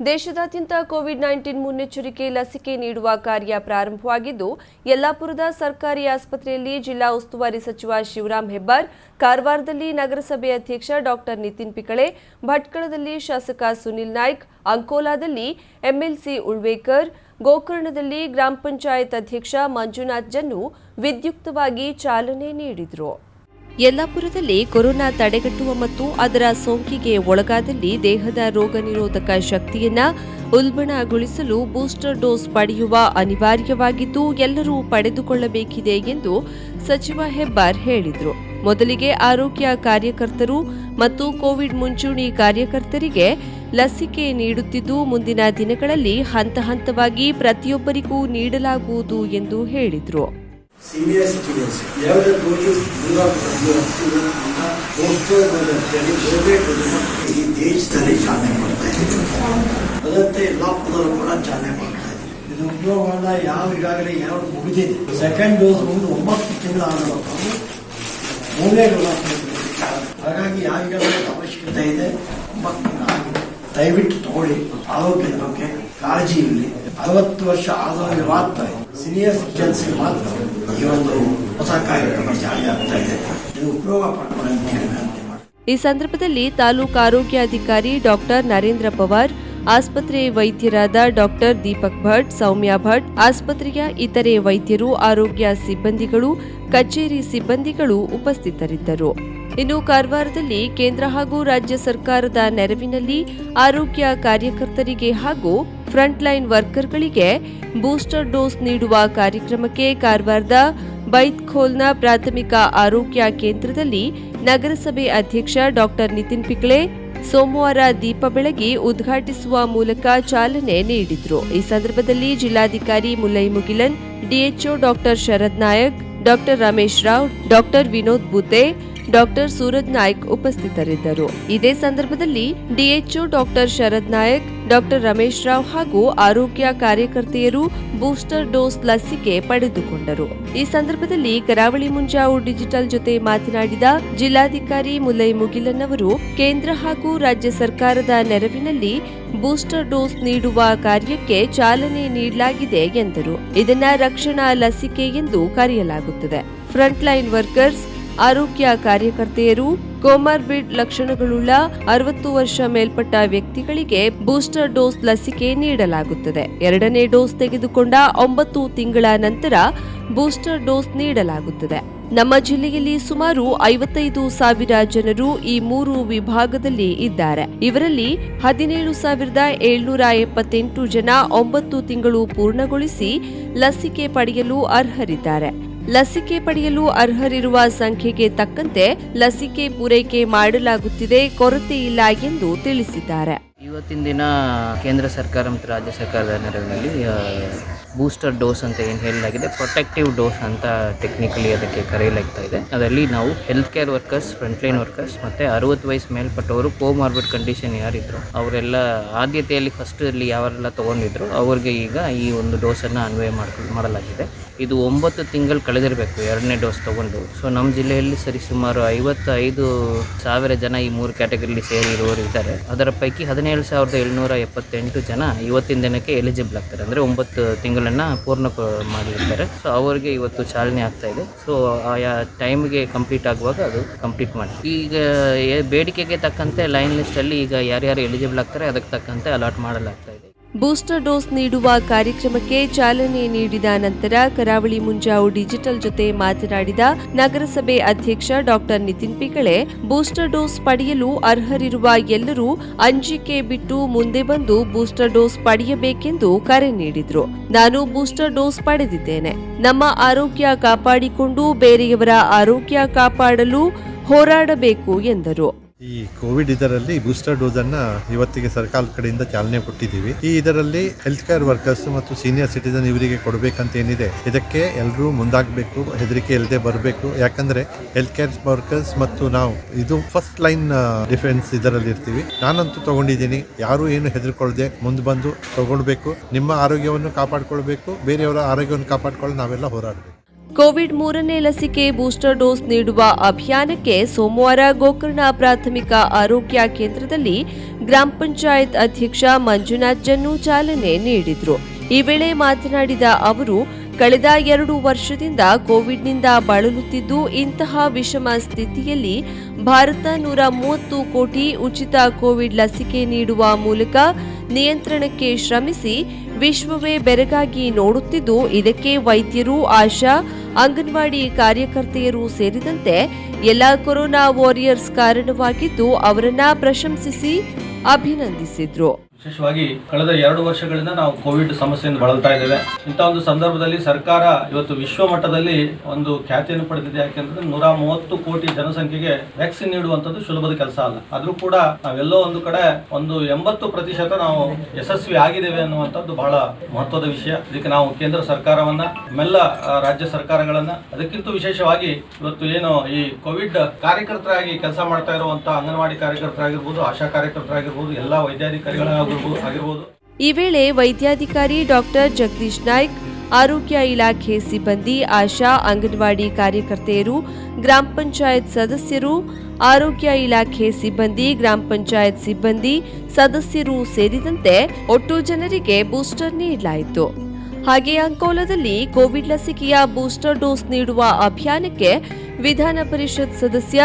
ದೇಶದಾದ್ಯಂತ Covid nineteen ಮುನ್ನೆಚ್ಚರಿಕೆ ಲಸಿಕೆ ನೀಡುವ ಕಾರ್ಯ ಪ್ರಾರಂಭವಾಗಿದ್ದು, ಯಲ್ಲಾಪುರದ ಸರ್ಕಾರಿ ಆಸ್ಪತ್ರೆಯಲ್ಲಿ ಜಿಲ್ಲಾ ಉಸ್ತುವಾರಿ ಸಚಿವ ಶಿವರಾಮ್ ಹೆಬ್ಬಾರ್, ಕಾರವಾರದಲ್ಲಿ ನಗರಸಭೆ ಅಧ್ಯಕ್ಷ ಡಾಕ್ಟರ್ ನಿತಿನ್ ಪಿಕಳೆ, ಭಟ್ಕಳದಲ್ಲಿ ಶಾಸಕ ಸುನಿಲ್ ನಾಯ್ಕ್, ಅಂಕೋಲಾದಲ್ಲಿ ಎಂಎಲ್ಸಿ ಉಳ್ವೇಕರ್, ಗೋಕರ್ಣದಲ್ಲಿ ಗ್ರಾಮ ಪಂಚಾಯತ್ ಅಧ್ಯಕ್ಷ ಮಂಜುನಾಥ್ ಜನ್ನು ವಿದ್ಯುಕ್ತವಾಗಿ ಚಾಲನೆ ನೀಡಿದರು. ಯಲ್ಲಾಪುರದಲ್ಲಿ ಕೊರೋನಾ ತಡೆಗಟ್ಟುವ ಮತ್ತು ಅದರ ಸೋಂಕಿಗೆ ಒಳಗಾದಲ್ಲಿ ದೇಹದ ರೋಗ ನಿರೋಧಕ ಶಕ್ತಿಯನ್ನ ಉಲ್ಬಣಗೊಳಿಸಲು ಬೂಸ್ಟರ್ ಡೋಸ್ ಪಡೆಯುವ ಅನಿವಾರ್ಯವಾಗಿದ್ದು, ಎಲ್ಲರೂ ಪಡೆದುಕೊಳ್ಳಬೇಕಿದೆ ಎಂದು ಸಚಿವ ಹೆಬ್ಬಾರ್ ಹೇಳಿದರು. ಮೊದಲಿಗೆ ಆರೋಗ್ಯ ಕಾರ್ಯಕರ್ತರು ಮತ್ತು ಕೋವಿಡ್ ಮುಂಚೂಣಿ ಕಾರ್ಯಕರ್ತರಿಗೆ ಲಸಿಕೆ ನೀಡುತ್ತಿದ್ದು, ಮುಂದಿನ ದಿನಗಳಲ್ಲಿ ಹಂತ ಹಂತವಾಗಿ ಪ್ರತಿಯೊಬ್ಬರಿಗೂ ನೀಡಲಾಗುವುದು ಎಂದು ಹೇಳಿದರು. ಸಿಟಿಜನ್ಸ್ ಎರಡು ಡೋಸಸ್ ದೂರ ಬರ್ತೀವಿ ಅಂತ ಪೋಸ್ಟರ್ ಅಂತೇಳಿ ಕೋವಿಡ್ ಈ ದೇಶದಲ್ಲಿ ಚಾಲನೆ ಮಾಡ್ತಾ ಇದ್ದೀವಿ ಅದರಂತೆ ಯಲ್ಲಾಪುರದಲ್ಲೂ ಕೂಡ ಚಾಲನೆ ಮಾಡ್ತಾ ಇದ್ದೀವಿ ಇದು ಉಪಯೋಗವನ್ನ ಯಾವ ಈಗಾಗಲೇ ಯಾವ ಮುಗಿದಿದೆ? ಸೆಕೆಂಡ್ ಡೋಸ್ ಒಂದು ಒಂಬತ್ತು ತಿಂಗಳ ಆಗಬೇಕು ಮೂರನೇ ಹಾಗಾಗಿ ಹಾಗಾಗಿ ಯಾರಿಗಾಗಲೇ ಅವಶ್ಯಕತೆ ಇದೆ, ಒಂಬತ್ತು ತಿಂಗಳ. ದಯವಿಟ್ಟು ತಗೊಳ್ಳಿ. ಆರೋಗ್ಯದ ಬಗ್ಗೆ ಕಾಳಜಿ ಇರಲಿ. ಅರವತ್ತು ವರ್ಷ ಆದವರಿಗೆ ಮಾತ್ರ ಸೀನಿಯರ್ ಸಿಟಿಜನ್ಸ್ಗೆ ಮಾತ್ರ ಈ ಒಂದು ಹೊಸ ಕಾರ್ಯಕ್ರಮ ಜಾರಿ ಆಗ್ತಾ ಇದೆ ಉಪಯೋಗ. ಈ ಸಂದರ್ಭದಲ್ಲಿ ತಾಲೂಕು ಆರೋಗ್ಯಾಧಿಕಾರಿ ಡಾಕ್ಟರ್ ನರೇಂದ್ರ ಪವಾರ್, ಆಸ್ಪತ್ರೆ ವೈದ್ಯರಾದ ಡಾಕ್ಟರ್ ದೀಪಕ್ ಭಟ್, ಸೌಮ್ಯ ಭಟ್, ಆಸ್ಪತ್ರೆಯ ಇತರೆ ವೈದ್ಯರು, ಆರೋಗ್ಯ ಸಿಬ್ಬಂದಿಗಳು, ಕಚೇರಿ ಸಿಬ್ಬಂದಿಗಳು ಉಪಸ್ಥಿತರಿದ್ದರು ಇನ್ನು ಕಾರವಾರದಲ್ಲಿ ಕೇಂದ್ರ ಹಾಗೂ ರಾಜ್ಯ ಸರ್ಕಾರದ ನೆರವಿನಲ್ಲಿ ಆರೋಗ್ಯ ಕಾರ್ಯಕರ್ತರಿಗೆ ಹಾಗೂ ಫ್ರಂಟ್ಲೈನ್ ವರ್ಕರ್ಗಳಿಗೆ ಬೂಸ್ಟರ್ ಡೋಸ್ ನೀಡುವ ಕಾರ್ಯಕ್ರಮಕ್ಕೆ ಕಾರವಾರದ ಬೈತ್ಖೋಲ್ನ ಪ್ರಾಥಮಿಕ ಆರೋಗ್ಯ ಕೇಂದ್ರದಲ್ಲಿ ನಗರಸಭೆ ಅಧ್ಯಕ್ಷ ಡಾಕ್ಟರ್ ನಿತಿನ್ ಪಿಕ್ಳೆ ಸೋಮವಾರ ದೀಪ ಬೆಳಗಿ ಉದ್ಘಾಟಿಸುವ ಮೂಲಕ ಚಾಲನೆ ನೀಡಿದರು. ಈ ಸಂದರ್ಭದಲ್ಲಿ ಜಿಲ್ಲಾಧಿಕಾರಿ Mullai Mugilan, DHO doctor Sharad Nayak, doctor Ramesh Rao, doctor Vinod Bute doctor Suraj Naik ಉಪಸ್ಥಿತರಿದ್ದರು. ಇದೇ ಸಂದರ್ಭದಲ್ಲಿ DHO doctor Sharad Nayak, doctor Ramesh Rao ಹಾಗೂ ಆರೋಗ್ಯ ಕಾರ್ಯಕರ್ತೆಯರು ಬೂಸ್ಟರ್ ಡೋಸ್ ಲಸಿಕೆ ಪಡೆದುಕೊಂಡರು. ಈ ಸಂದರ್ಭದಲ್ಲಿ ಕರಾವಳಿ ಮುಂಜಾವು ಡಿಜಿಟಲ್ ಜೊತೆ ಮಾತನಾಡಿದ ಜಿಲ್ಲಾಧಿಕಾರಿ ಮುಲೈ ಮುಗಿಲನ್ ಅವರು, ಕೇಂದ್ರ ಹಾಗೂ ರಾಜ್ಯ ಸರ್ಕಾರದ ನೆರವಿನಲ್ಲಿ ಬೂಸ್ಟರ್ ಡೋಸ್ ನೀಡುವ ಕಾರ್ಯಕ್ಕೆ ಚಾಲನೆ ನೀಡಲಾಗಿದೆ ಎಂದರು. ಇದನ್ನ ರಕ್ಷಣಾ ಲಸಿಕೆ ಎಂದು ಕರೆಯಲಾಗುತ್ತದೆ. ಫ್ರಂಟ್ಲೈನ್ ವರ್ಕರ್ಸ್ ಆರೋಗ್ಯ ಕಾರ್ಯಕರ್ತೆಯರು ಕೋಮಾರ್ಬಿಡ್ ಲಕ್ಷಣಗಳುಳ್ಳ ಅರವತ್ತು ವರ್ಷ ಮೇಲ್ಪಟ್ಟ ವ್ಯಕ್ತಿಗಳಿಗೆ ಬೂಸ್ಟರ್ ಡೋಸ್ ಲಸಿಕೆ ನೀಡಲಾಗುತ್ತದೆ. ಎರಡನೇ ಡೋಸ್ ತೆಗೆದುಕೊಂಡ ಒಂಬತ್ತು ತಿಂಗಳ ನಂತರ ಬೂಸ್ಟರ್ ಡೋಸ್ ನೀಡಲಾಗುತ್ತದೆ. ನಮ್ಮ ಜಿಲ್ಲೆಯಲ್ಲಿ ಸುಮಾರು ಐವತ್ತೈದು ಸಾವಿರ ಜನರು ಈ ಮೂರು ವಿಭಾಗದಲ್ಲಿ ಇದ್ದಾರೆ. ಇವರಲ್ಲಿ ಹದಿನೇಳು ಸಾವಿರದ ಏಳ್ನೂರ ಎಪ್ಪತ್ತೆಂಟು ಜನ ಒಂಬತ್ತು ತಿಂಗಳು ಪೂರ್ಣಗೊಳಿಸಿ ಲಸಿಕೆ ಪಡೆಯಲು ಅರ್ಹರಿದ್ದಾರೆ. ಲಸಿಕೆ ಪಡೆಯಲು ಅರ್ಹರಿರುವ ಸಂಖ್ಯೆಗೆ ತಕ್ಕಂತೆ ಲಸಿಕೆ ಪೂರೈಕೆ ಮಾಡಲಾಗುತ್ತಿದೆ, ಕೊರತೆ ಇಲ್ಲ ಎಂದು ತಿಳಿಸಿದ್ದಾರೆ. ಇವತ್ತಿನ ದಿನ ಕೇಂದ್ರ ಸರ್ಕಾರ ಮತ್ತು ರಾಜ್ಯ ಸರ್ಕಾರದ ನೆರವಿನಲ್ಲಿ ಬೂಸ್ಟರ್ ಡೋಸ್ ಅಂತ ಏನು ಹೇಳಲಾಗಿದೆ ಪ್ರೊಟೆಕ್ಟಿವ್ ಡೋಸ್ ಅಂತ ಟೆಕ್ನಿಕಲಿ ಅದಕ್ಕೆ ಕರೆಯಲಾಗ್ತಾ ಇದೆ. ಅದರಲ್ಲಿ ನಾವು health care workers frontline workers ಮತ್ತು ಅರುವತ್ತು ವಯಸ್ಸು ಮೇಲ್ಪಟ್ಟವರು ಕೋಮಾರ್ಬಿಡ್ ಕಂಡೀಷನ್ ಯಾರಿದ್ರು, ಅವರೆಲ್ಲ ಆದ್ಯತೆಯಲ್ಲಿ ಫಸ್ಟಲ್ಲಿ ಯಾರೆಲ್ಲ ತೊಗೊಂಡಿದ್ರು, ಅವ್ರಿಗೆ ಈಗ ಈ ಒಂದು ಡೋಸನ್ನು ಅನ್ವಯ ಮಾಡಲಾಗಿದೆ. ಇದು ಒಂಬತ್ತು ತಿಂಗಳು ಕಳೆದಿರಬೇಕು ಎರಡನೇ ಡೋಸ್ ತೊಗೊಂಡು. ಸೊ ನಮ್ಮ ಜಿಲ್ಲೆಯಲ್ಲಿ ಸರಿ ಸುಮಾರು ಐವತ್ತೈದು ಸಾವಿರ ಜನ ಈ ಮೂರು ಕ್ಯಾಟಗರಿಲಿ ಸೇರಿರುವವರು ಇದ್ದಾರೆ. ಅದರ ಪೈಕಿ ಹದಿನೇಳು ಸಾವಿರದ ಏಳ್ನೂರ ಎಪ್ಪತ್ತೆಂಟು ಜನ ಇವತ್ತಿನ ದಿನಕ್ಕೆ ಎಲಿಜಿಬಲ್ ಆಗ್ತಾರೆ. ಅಂದರೆ ಒಂಬತ್ತು ತಿಂಗಳನ್ನು ಪೂರ್ಣ ಮಾಡಿರ್ತಾರೆ. ಸೊ ಅವರಿಗೆ ಇವತ್ತು ಚಾಲನೆ ಆಗ್ತಾ ಇದೆ. ಸೊ ಆಯಾ ಟೈಮ್ಗೆ ಕಂಪ್ಲೀಟ್ ಆಗುವಾಗ ಅದು ಕಂಪ್ಲೀಟ್ ಮಾಡಿ ಈಗ ಬೇಡಿಕೆಗೆ ತಕ್ಕಂತೆ ಲೈನ್ ಲಿಸ್ಟಲ್ಲಿ ಈಗ ಯಾರ್ಯಾರು ಎಲಿಜಿಬಲ್ ಆಗ್ತಾರೆ, ಅದಕ್ಕೆ ತಕ್ಕಂತೆ ಅಲಾಟ್ ಮಾಡಲಾಗ್ತದೆ ಬೂಸ್ಟರ್ ಡೋಸ್ ನೀಡುವ ಕಾರ್ಯಕ್ರಮಕ್ಕೆ ಚಾಲನೆ ನೀಡಿದ ನಂತರ ಕರಾವಳಿ ಮುಂಜಾವು ಡಿಜಿಟಲ್ ಜೊತೆ ಮಾತನಾಡಿದ ನಗರಸಭೆ ಅಧ್ಯಕ್ಷ doctor Nitin Pikale, booster dose ಪಡೆಯಲು ಅರ್ಹರಿರುವ ಎಲ್ಲರೂ ಅಂಜಿಕೆ ಬಿಟ್ಟು ಮುಂದೆ ಬಂದು ಬೂಸ್ಟರ್ ಡೋಸ್ ಪಡೆಯಬೇಕೆಂದು ಕರೆ ನೀಡಿದರು. ನಾನು ಬೂಸ್ಟರ್ ಡೋಸ್ ಪಡೆದಿದ್ದೇನೆ. ನಮ್ಮ ಆರೋಗ್ಯ ಕಾಪಾಡಿಕೊಂಡು ಬೇರೆಯವರ ಆರೋಗ್ಯ ಕಾಪಾಡಲು ಹೋರಾಡಬೇಕು ಎಂದರು. ಈ ಕೋವಿಡ್ ಇದರಲ್ಲಿ ಬೂಸ್ಟರ್ ಡೋಸ್ ಅನ್ನ ಇವತ್ತಿಗೆ ಸರ್ಕಾರದ ಕಡೆಯಿಂದ ಚಾಲನೆ ಕೊಟ್ಟಿದ್ದೀವಿ. ಈ ಇದರಲ್ಲಿ ಹೆಲ್ತ್ ಕೇರ್ ವರ್ಕರ್ಸ್ ಮತ್ತು ಸೀನಿಯರ್ ಸಿಟಿಸನ್ ಇವರಿಗೆ ಕೊಡಬೇಕಂತ ಏನಿದೆ ಇದಕ್ಕೆ ಎಲ್ಲರೂ ಮುಂದಾಗಬೇಕು, ಹೆದರಿಕೆ ಇಲ್ಲದೆ ಬರಬೇಕು. ಯಾಕಂದ್ರೆ ಹೆಲ್ತ್ ಕೇರ್ ವರ್ಕರ್ಸ್ ಮತ್ತು ನಾವು, ಇದು ಫಸ್ಟ್ ಲೈನ್ ಡಿಫೆನ್ಸ್ ಇದರಲ್ಲಿ ಇರ್ತೀವಿ. ನಾನಂತೂ ತಗೊಂಡಿದ್ದೀನಿ. ಯಾರು ಏನು ಹೆದರ್ಕೊಳ್ಳದೆ ಮುಂದೆ ಬಂದು ತಗೊಳ್ಬೇಕು. ನಿಮ್ಮ ಆರೋಗ್ಯವನ್ನು ಕಾಪಾಡಿಕೊಳ್ಬೇಕು. ಬೇರೆಯವರ ಆರೋಗ್ಯವನ್ನು ಕಾಪಾಡಿಕೊಳ್ಳಲು ನಾವೆಲ್ಲ ಹೋರಾಡಬೇಕು. ಕೋವಿಡ್ ಮೂರನೇ ಲಸಿಕೆ ಬೂಸ್ಟರ್ ಡೋಸ್ ನೀಡುವ ಅಭಿಯಾನಕ್ಕೆ ಸೋಮವಾರ ಗೋಕರ್ಣ ಪ್ರಾಥಮಿಕ ಆರೋಗ್ಯ ಕೇಂದ್ರದಲ್ಲಿ ಗ್ರಾಮ ಪಂಚಾಯತ್ ಅಧ್ಯಕ್ಷ ಮಂಜುನಾಥ್ ಜನ್ನು ಚಾಲನೆ ನೀಡಿದರು. ಈ ವೇಳೆ ಮಾತನಾಡಿದ ಅವರು, ಕಳೆದ ಎರಡು ವರ್ಷದಿಂದ ಕೋವಿಡ್ನಿಂದ ಬಳಲುತ್ತಿದ್ದು ಇಂತಹ ವಿಷಮ ಸ್ಥಿತಿಯಲ್ಲಿ ಭಾರತ ನೂರ ಮೂವತ್ತು ಕೋಟಿ ಉಚಿತ ಕೋವಿಡ್ ಲಸಿಕೆ ನೀಡುವ ಮೂಲಕ ನಿಯಂತ್ರಣಕ್ಕೆ ಶ್ರಮಿಸಿ, ವಿಶ್ವವೇ ಬೆರಗಾಗಿ ನೋಡುತ್ತಿದ್ದು ಇದಕ್ಕೆ ವೈದ್ಯರು ಆಶಾ ಅಂಗನವಾಡಿ ಕಾರ್ಯಕರ್ತೆಯರು ಸೇರಿದಂತೆ ಎಲ್ಲ ಕೊರೋನಾ ವಾರಿಯರ್ಸ್ ಕಾರಣವಾಗಿದ್ದು ಅವರನ್ನ ಪ್ರಶಂಸಿಸಿ ಅಭಿನಂದಿಸಿದ್ರು. ವಿಶೇಷವಾಗಿ ಕಳೆದ ಎರಡು ವರ್ಷಗಳಿಂದ ನಾವು ಕೋವಿಡ್ ಸಮಸ್ಯೆಯಿಂದ ಬಳಲ್ತಾ ಇದ್ದೇವೆ. ಇಂಥ ಒಂದು ಸಂದರ್ಭದಲ್ಲಿ ಸರ್ಕಾರ ಇವತ್ತು ವಿಶ್ವ ಮಟ್ಟದಲ್ಲಿ ಒಂದು ಖ್ಯಾತಿಯನ್ನು ಪಡೆದಿದೆ. ಯಾಕೆಂದ್ರೆ ನೂರ ಮೂವತ್ತು ಕೋಟಿ ಜನಸಂಖ್ಯೆಗೆ ವ್ಯಾಕ್ಸಿನ್ ನೀಡುವಂಥದ್ದು ಸುಲಭದ ಕೆಲಸ ಅಲ್ಲ. ಆದ್ರೂ ಕೂಡ ನಾವೆಲ್ಲೋ ಒಂದು ಕಡೆ ಒಂದು ಎಂಬತ್ತು ಪ್ರತಿಶತ ನಾವು ಯಶಸ್ವಿ ಆಗಿದ್ದೇವೆ ಅನ್ನುವಂಥದ್ದು ಬಹಳ ಮಹತ್ವದ ವಿಷಯ. ಇದಕ್ಕೆ ನಾವು ಕೇಂದ್ರ ಸರ್ಕಾರವನ್ನ ಮೆಲ್ಲ ರಾಜ್ಯ ಸರ್ಕಾರಗಳನ್ನ ಅದಕ್ಕಿಂತ ವಿಶೇಷವಾಗಿ ಇವತ್ತು ಏನು ಈ ಕೋವಿಡ್ ಕಾರ್ಯಕರ್ತರಾಗಿ ಕೆಲಸ ಮಾಡ್ತಾ ಇರುವಂತಹ ಅಂಗನವಾಡಿ ಕಾರ್ಯಕರ್ತರಾಗಿರ್ಬೋದು, ಆಶಾ ಕಾರ್ಯಕರ್ತರಾಗಿರ್ಬೋದು, ಎಲ್ಲ ಆಗಿರ್ಬೋದು ಈ ವೇಳೆ ವೈದ್ಯಾಧಿಕಾರಿ ಡಾಕ್ಟರ್ ಜಗದೀಶ್ ನಾಯ್ಕ್, ಆರೋಗ್ಯ ಇಲಾಖೆ ಸಿಬ್ಬಂದಿ, ಆಶಾ, ಅಂಗನವಾಡಿ ಕಾರ್ಯಕರ್ತೆಯರು, ಗ್ರಾಮ ಪಂಚಾಯತ್ ಸದಸ್ಯರು, ಆರೋಗ್ಯ ಇಲಾಖೆ ಸಿಬ್ಬಂದಿ, ಗ್ರಾಮ ಪಂಚಾಯತ್ ಸಿಬ್ಬಂದಿ ಸದಸ್ಯರು ಸೇರಿದಂತೆ ಒಟ್ಟು ಜನರಿಗೆ ಬೂಸ್ಟರ್ ನೀಡಲಾಯಿತು. ಹಾಗೆ ಅಂಕೋಲದಲ್ಲಿ ಕೋವಿಡ್ ಲಸಿಕೆಯ ಬೂಸ್ಟರ್ ಡೋಸ್ ನೀಡುವ ಅಭಿಯಾನಕ್ಕೆ ವಿಧಾನ ಪರಿಷತ್ ಸದಸ್ಯ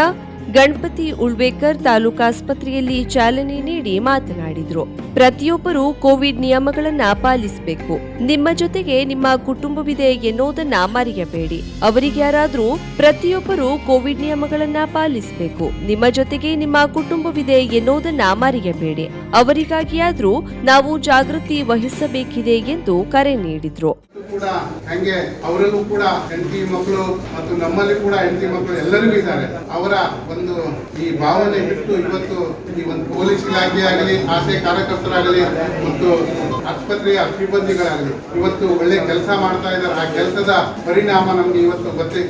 ಗಣಪತಿ ಉಳ್ಬೇಕರ್ ತಾಲೂಕಾಸ್ಪತ್ರೆಯಲ್ಲಿ ಚಾಲನೆ ನೀಡಿ ಮಾತನಾಡಿದರು. ಪ್ರತಿಯೊಬ್ಬರೂ ಕೋವಿಡ್ ನಿಯಮಗಳನ್ನ ಪಾಲಿಸಬೇಕು. ನಿಮ್ಮ ಜೊತೆಗೆ ನಿಮ್ಮ ಕುಟುಂಬವಿದೆ ಎನ್ನುವುದನ್ನ ಮರೆಯಬೇಡಿ. ಅವರಿಗ್ಯಾರಾದರೂ ಪ್ರತಿಯೊಬ್ಬರು ಕೋವಿಡ್ ನಿಯಮಗಳನ್ನ ಪಾಲಿಸಬೇಕು. ನಿಮ್ಮ ಜೊತೆಗೆ ನಿಮ್ಮ ಕುಟುಂಬವಿದೆ ಎನ್ನುವುದನ್ನ ಮರೆಯಬೇಡಿ. ಅವರಿಗಾಗಿಯಾದ್ರೂ ನಾವು ಜಾಗೃತಿ ವಹಿಸಬೇಕಿದೆ ಎಂದು ಕರೆ ನೀಡಿದ್ರು. ಕೂಡ ಹಂಗೆ ಅವರಲ್ಲೂ ಕೂಡ ಹೆಂಡತಿ ಮಕ್ಕಳು ಮತ್ತು ನಮ್ಮಲ್ಲಿ ಕೂಡ ಹೆಂಡತಿ ಮಕ್ಕಳು ಎಲ್ಲರಿಗೂ ಇದ್ದಾರೆ. ಅವರ ಒಂದು ಈ ಭಾವನೆ ಬಿಟ್ಟು ಇವತ್ತು ಈ ಒಂದು ಪೊಲೀಸ್ ಇಲಾಖೆ ಆಗಲಿ, ಆಸೆ ಕಾರ್ಯಕರ್ತರಾಗಲಿ ಮತ್ತು ಆಸ್ಪತ್ರೆಯ ಸಿಬ್ಬಂದಿಗಳಾಗಲಿ ಇವತ್ತು ಒಳ್ಳೆ ಕೆಲಸ ಮಾಡ್ತಾ ಇದ್ದಾರೆ. ಆ ಕೆಲಸದ ಪರಿಣಾಮ ನಮ್ಗೆ ಇವತ್ತು ಗೊತ್ತೇ,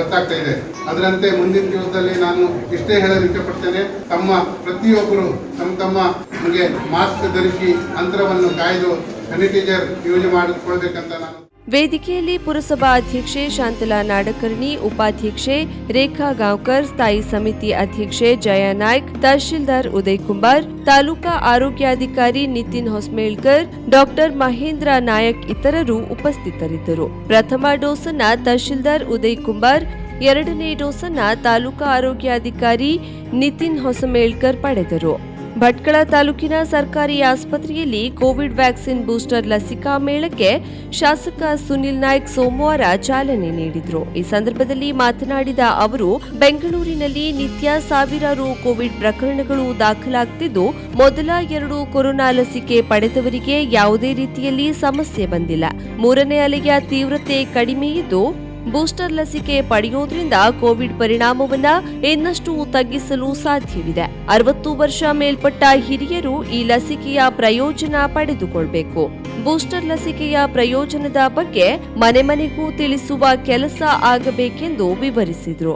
ಗೊತ್ತಾಗ್ತಾ ಇದೆ. ಅದರಂತೆ ಮುಂದಿನ ದಿವಸದಲ್ಲಿ ನಾನು ಇಷ್ಟೇ ಹೇಳಲು ಇಷ್ಟಪಡ್ತೇನೆ, ತಮ್ಮ ಪ್ರತಿಯೊಬ್ಬರು ತಮ್ಮ ತಮ್ಮ ನಮಗೆ ಮಾಸ್ಕ್ ಧರಿಸಿ, ಅಂತರವನ್ನು ಕಾಯ್ದು ಸ್ಯಾನಿಟೈಸರ್ ಯೂಸ್ ಮಾಡಿಕೊಳ್ಬೇಕಂತ ನಾನು ವೇದಿಕೆಯಲ್ಲಿ ಪುರಸಭಾ ಅಧ್ಯಕ್ಷೆ ಶಾಂತಲಾ ನಾಡಕರ್ಣಿ, ಉಪಾಧ್ಯಕ್ಷೆ ರೇಖಾ ಗಾಂವ್ಕರ್, ಸ್ಥಾಯಿ ಸಮಿತಿ ಅಧ್ಯಕ್ಷೆ ಜಯಾ ನಾಯ್ಕ್, ತಹಶೀಲ್ದಾರ್ ಉದಯ್ ಕುಮಾರ್ ತಾಲೂಕಾ ಆರೋಗ್ಯಾಧಿಕಾರಿ ನಿತಿನ್ ಹೊಸ್ಮೇಳ್ಕರ್, ಡಾಕ್ಟರ್ ಮಹೇಂದ್ರ ನಾಯಕ್ ಇತರರು ಉಪಸ್ಥಿತರಿದ್ದರು. ಪ್ರಥಮ ಡೋಸನ್ನ ತಹಶೀಲ್ದಾರ್ ಉದಯ್ ಕುಮಾರ್ ಎರಡನೇ ಡೋಸನ್ನ ತಾಲೂಕಾ ಆರೋಗ್ಯಾಧಿಕಾರಿ ನಿತಿನ್ ಹೊಸಮೇಳ್ಕರ್ ಪಡೆದರು. ಭಟ್ಕಳ ತಾಲೂಕಿನ ಸರ್ಕಾರಿ ಆಸ್ಪತ್ರೆಯಲ್ಲಿ ಕೋವಿಡ್ ವ್ಯಾಕ್ಸಿನ್ ಬೂಸ್ಟರ್ ಲಸಿಕಾ ಮೇಳಕ್ಕೆ ಶಾಸಕ ಸುನಿಲ್ ನಾಯ್ಕ್ ಸೋಮವಾರ ಚಾಲನೆ ನೀಡಿದರು. ಈ ಸಂದರ್ಭದಲ್ಲಿ ಮಾತನಾಡಿದ ಅವರು, ಬೆಂಗಳೂರಿನಲ್ಲಿ ನಿತ್ಯ ಸಾವಿರಾರು ಕೋವಿಡ್ ಪ್ರಕರಣಗಳು ದಾಖಲಾಗ್ತಿದ್ದು, ಮೊದಲ ಎರಡು ಕೊರೋನಾ ಲಸಿಕೆ ಪಡೆದವರಿಗೆ ಯಾವುದೇ ರೀತಿಯಲ್ಲಿ ಸಮಸ್ಯೆ ಬಂದಿಲ್ಲ. ಮೂರನೇ ಅಲೆಯ ತೀವ್ರತೆ ಕಡಿಮೆ ಇದ್ದು ಬೂಸ್ಟರ್ ಲಸಿಕೆ ಪಡೆಯೋದ್ರಿಂದ ಕೋವಿಡ್ ಪರಿಣಾಮವನ್ನ ಇನ್ನಷ್ಟು ತಗ್ಗಿಸಲು ಸಾಧ್ಯವಿದೆ. ಅರವತ್ತು ವರ್ಷ ಮೇಲ್ಪಟ್ಟ ಹಿರಿಯರು ಈ ಲಸಿಕೆಯ ಪ್ರಯೋಜನ ಪಡೆದುಕೊಳ್ಬೇಕು. ಬೂಸ್ಟರ್ ಲಸಿಕೆಯ ಪ್ರಯೋಜನದ ಬಗ್ಗೆ ಮನೆ ಮನೆಗೂ ತಿಳಿಸುವ ಕೆಲಸ ಆಗಬೇಕೆಂದು ವಿವರಿಸಿದರು.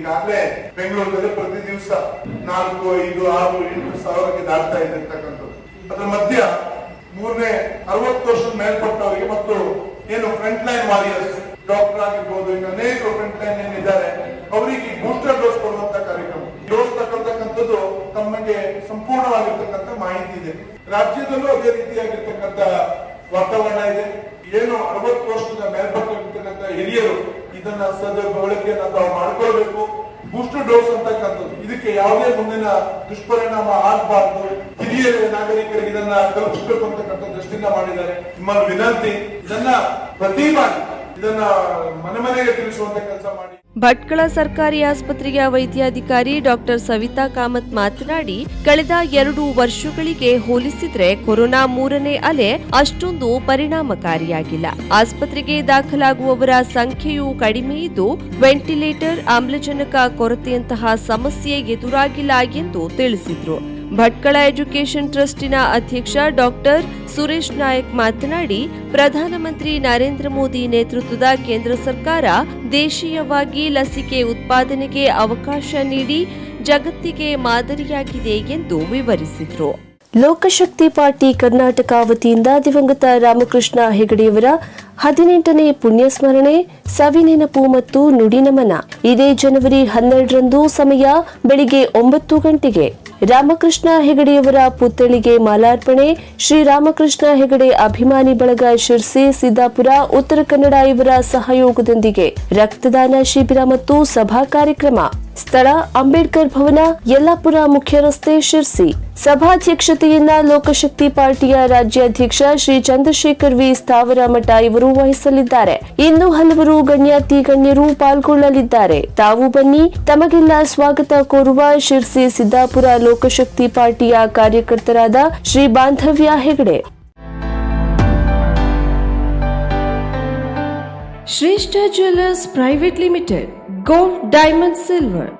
ಈಗಾಗಲೇ ಬೆಂಗಳೂರಿನಲ್ಲಿ ಪ್ರತಿ ದಿವಸ ನಾಲ್ಕು, ಐದು, ಆರು, ಎಂಟು ಸಾವಿರಕ್ಕೆ ದಾಟ್ತಾ ಇದೆ ಅದ್ರ ಮಧ್ಯ ಮೂರನೇ ಅರವತ್ತು ವರ್ಷದ ಮೇಲ್ಪಟ್ಟವರಿಗೆ ಮತ್ತು ಏನು ಫ್ರಂಟ್ ಲೈನ್ ವಾರಿಯರ್ಸ್ ಡಾಕ್ಟರ್ ಆಗಿರ್ಬೋದು, ಇನ್ನು ಅನೇಕ ಫ್ರಂಟ್ ಲೈನ್ ಏನಿದ್ದಾರೆ, ಅವರಿಗೆ ಬೂಸ್ಟರ್ ಡೋಸ್ ಕೊಡುವಂತ ಕಾರ್ಯಕ್ರಮ. ಡೋಸ್ ತಗೊಳ್ತಕ್ಕಂಥದ್ದು ತಮಗೆ ಸಂಪೂರ್ಣವಾಗಿರ್ತಕ್ಕಂಥ ಮಾಹಿತಿ ಇದೆ. ರಾಜ್ಯದಲ್ಲೂ ಅದೇ ರೀತಿಯಾಗಿರ್ತಕ್ಕಂಥ ವಾತಾವರಣ ಇದೆ. ಏನು ಅರವತ್ತು ವರ್ಷದ ಮೇಲ್ಪಟ್ಟಿರ್ತಕ್ಕಂಥ ಹಿರಿಯರು ಇದನ್ನ ಸದ್ಬಳಕೆಯನ್ನ ತಾವು ಮಾಡ್ಕೊಳ್ಬೇಕು. ಬೂಸ್ಟರ್ ಡೋಸ್ ಅಂತಕ್ಕಂಥದ್ದು ಇದಕ್ಕೆ ಯಾವುದೇ ಮುಂದಿನ ದುಷ್ಪರಿಣಾಮ ಆಗಬಾರ್ದು. ಹಿರಿಯ ನಾಗರಿಕರಿಗೆ ಇದನ್ನ ತಲುಪಿಸಬೇಕು ಅಂತಕ್ಕಂಥ ದೃಷ್ಟಿಯಿಂದ ಮಾಡಿದ್ದಾರೆ. ನಿಮ್ಮಲ್ಲಿ ವಿನಂತಿ, ಇದನ್ನ ಪ್ರತಿ ಇದನ್ನ ಮನೆ ಮನೆಗೆ ತಿಳಿಸುವಂತ ಕೆಲಸ ಮಾಡಿ. ಭಟ್ಕಳ ಸರ್ಕಾರಿ ಆಸ್ಪತ್ರೆಯ ವೈದ್ಯಾಧಿಕಾರಿ ಡಾಕ್ಟರ್ ಸವಿತಾ ಕಾಮತ್ ಮಾತನಾಡಿ, ಕಳೆದ ಎರಡು ವರ್ಷಗಳಿಗೆ ಹೋಲಿಸಿದ್ರೆ ಕೊರೋನಾ ಮೂರನೇ ಅಲೆ ಅಷ್ಟೊಂದು ಪರಿಣಾಮಕಾರಿಯಾಗಿಲ್ಲ. ಆಸ್ಪತ್ರೆಗೆ ದಾಖಲಾಗುವವರ ಸಂಖ್ಯೆಯೂ ಕಡಿಮೆ ಇದ್ದು, ವೆಂಟಿಲೇಟರ್ ಆಮ್ಲಜನಕ ಕೊರತೆಯಂತಹ ಸಮಸ್ಯೆ ಎದುರಾಗಿಲ್ಲ ಎಂದು ತಿಳಿಸಿದ್ರು. ಭಟ್ಕಳ ಎಜುಕೇಷನ್ ಟ್ರಸ್ಟಿನ ಅಧ್ಯಕ್ಷ ಡಾಕ್ಟರ್ ಸುರೇಶ್ ನಾಯಕ್ ಮಾತನಾಡಿ, ಪ್ರಧಾನಮಂತ್ರಿ ನರೇಂದ್ರ ಮೋದಿ ನೇತೃತ್ವದ ಕೇಂದ್ರ ಸರ್ಕಾರ ದೇಶೀಯವಾಗಿ ಲಸಿಕೆ ಉತ್ಪಾದನೆಗೆ ಅವಕಾಶ ನೀಡಿ ಜಗತ್ತಿಗೆ ಮಾದರಿಯಾಗಿದೆ ಎಂದು ವಿವರಿಸಿದರು. ಲೋಕಶಕ್ತಿ ಪಾರ್ಟಿ ಕರ್ನಾಟಕ ವತಿಯಿಂದ ದಿವಂಗತ ರಾಮಕೃಷ್ಣ ಹೆಗಡೆಯವರ ಹದಿನೆಂಟನೇ ಪುಣ್ಯಸ್ಮರಣೆ ಸವಿನೆನಪು ಮತ್ತು ನುಡಿನಮನ ಇದೇ ಜನವರಿ ಹನ್ನೆರಡರಂದು ಸಮಯ ಬೆಳಿಗ್ಗೆ ಒಂಬತ್ತು ಗಂಟೆಗೆ. ರಾಮಕೃಷ್ಣ ಹೆಗಡೆಯವರ ಪುತ್ಥಳಿಗೆ ಮಾಲಾರ್ಪಣೆ. ಶ್ರೀರಾಮಕೃಷ್ಣ ಹೆಗಡೆ ಅಭಿಮಾನಿ ಬಳಗ ಶಿರ್ಸಿ ಸಿದ್ದಾಪುರ, ಉತ್ತರ ಕನ್ನಡ ಇವರ ಸಹಯೋಗದೊಂದಿಗೆ ರಕ್ತದಾನ ಶಿಬಿರ ಮತ್ತು ಸಭಾ ಕಾರ್ಯಕ್ರಮ. ಸ್ಥಳ ಅಂಬೇಡ್ಕರ್ ಭವನ ಯಲ್ಲಾಪುರ ಮುಖ್ಯ ರಸ್ತೆ ಶಿರ್ಸಿ. ಸಭಾಧ್ಯಕ್ಷತೆಯನ್ನ ಲೋಕಶಕ್ತಿ ಪಾರ್ಟಿಯ ರಾಜ್ಯಾಧ್ಯಕ್ಷ ಶ್ರೀ ಚಂದ್ರಶೇಖರ್ ವಿ. ಸ್ಥಾವರ ಮಠ ಇವರು ವಹಿಸಲಿದ್ದಾರೆ. ಇನ್ನು ಹಲವರು ಗಣ್ಯಾತಿ ಗಣ್ಯರು ಪಾಲ್ಗೊಳ್ಳಲಿದ್ದಾರೆ. ತಾವು ಬನ್ನಿ, ತಮಗೆಲ್ಲ ಸ್ವಾಗತ ಕೋರುವ ಶಿರ್ಸಿ ಸಿದ್ದಾಪುರ ಲೋಕಶಕ್ತಿ ಪಾರ್ಟಿಯ ಕಾರ್ಯಕರ್ತರಾದ Shri Bandhavya Hegde. Shreshta jewellers private limited. gold, diamond, silver.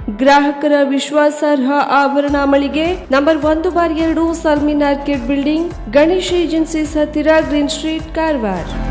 ಗ್ರಾಹಕರ ವಿಶ್ವಾಸಾರ್ಹ ಆಭರಣ ಮಳಿಗೆ ನಂಬರ್ ಒಂದು ಬಾರ್ ಎರಡು Salmin orchid building, Ganesh agencies ಹತ್ತಿರ ಗ್ರೀನ್ ಸ್ಟ್ರೀಟ್ ಕಾರವಾರ.